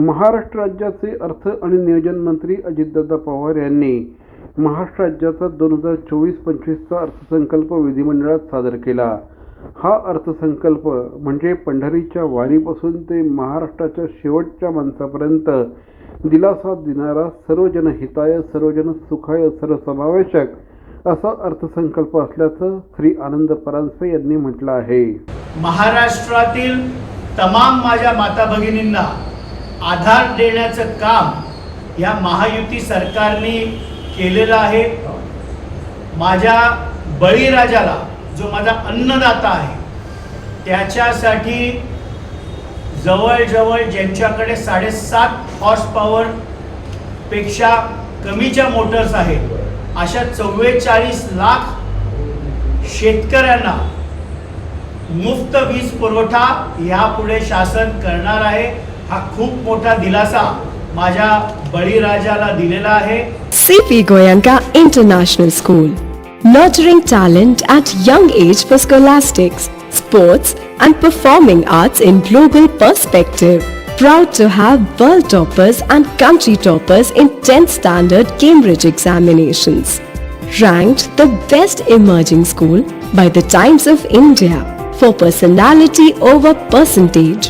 महाराष्ट्र राज्याचे अर्थ आणि नियोजन मंत्री अजितदादा पवार यांनी महाराष्ट्र राज्याचा दोन हजार चोवीस पंचवीसचा अर्थसंकल्प विधिमंडळात सादर केला. हा अर्थसंकल्प म्हणजे पंढरीच्या वारीपासून ते महाराष्ट्राच्या शेवटच्या माणसापर्यंत दिलासा देणारा सर्वजन हिताय सर्वजन सुखाय सर्वसमावेशक असा अर्थसंकल्प असल्याचं श्री आनंद परांजपे यांनी म्हटलं आहे. महाराष्ट्रातील तमाम माझ्या माता भगिनींना आधार देण्याचं काम या महायुती सरकारने केलेलं आहे. माझ्या बळीराजाला जो माझा अन्नदाता आहे त्याच्यासाठी जवळजवळ ज्यांच्याकडे साडेसात हॉर्स पॉवर पेक्षा कमीच्या मोटर्स आहेत अशा चव्वेचाळीस लाख शेतकऱ्यांना मुफ्त वीज पुरवठा यापुढे शासन करणार आहे. हा खूप मोठा दिलासा माझ्या बळीराजाला दिलेला आहे CP Goyanka International School. Nurturing talent at young age for scholastics, sports, and performing arts in global perspective. Proud to have world toppers and country toppers in 10th standard Cambridge examinations. Ranked the best emerging school by the Times of India for personality over percentage.